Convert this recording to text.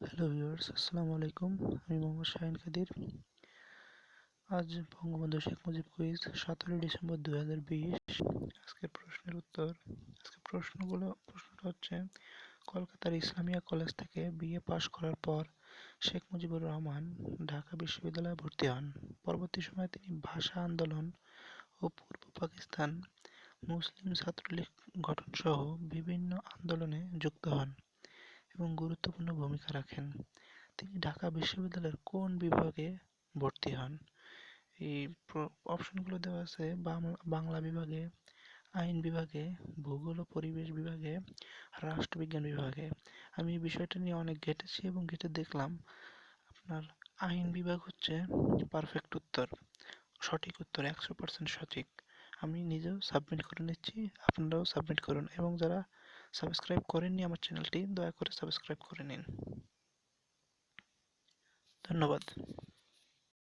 Hello viewers আসসালামু আলাইকুম আমি মোহাম্মদ শাহিন কাদির। আজ বঙ্গবন্ধু শেখ মুজিব কুইজ সতেরোই ডিসেম্বর দু হাজার বিশ। আজকের প্রশ্নের উত্তর, আজকের প্রশ্নগুলো, প্রশ্নটা হচ্ছে, কলকাতার ইসলামিয়া কলেজ থেকে বিএ পাশ করার পর শেখ মুজিবুর রহমান ঢাকা বিশ্ববিদ্যালয়ে ভর্তি হন। পরবর্তী সময়ে তিনি ভাষা আন্দোলন ও পূর্ব পাকিস্তান মুসলিম ছাত্রলীগ গঠনসহ বিভিন্ন আন্দোলনে যুক্ত হন। এবং গুরুত্বপূর্ণ ভূমিকা রাখেন। তিনি ঢাকা বিশ্ববিদ্যালয়ের কোন বিভাগে ভর্তি হন? এই অপশনগুলো দেওয়া আছে, বাংলা বিভাগে, আইন বিভাগে, ভূগোল ও পরিবেশ বিভাগে, রাষ্ট্রবিজ্ঞান বিভাগে। আমি এই বিষয়টা নিয়ে অনেক ঘেটেছি এবং ঘেটে দেখলাম। আপনার আইন বিভাগ হচ্ছে পারফেক্ট উত্তর, সঠিক উত্তর, একশো পার্সেন্ট সঠিক। আমি নিজেও সাবমিট করে নিচ্ছি, আপনারাও সাবমিট করুন এবং যারা সাবস্ক্রাইব করেননি আমার চ্যানেলটি দয়া করে সাবস্ক্রাইব করে নিন। ধন্যবাদ।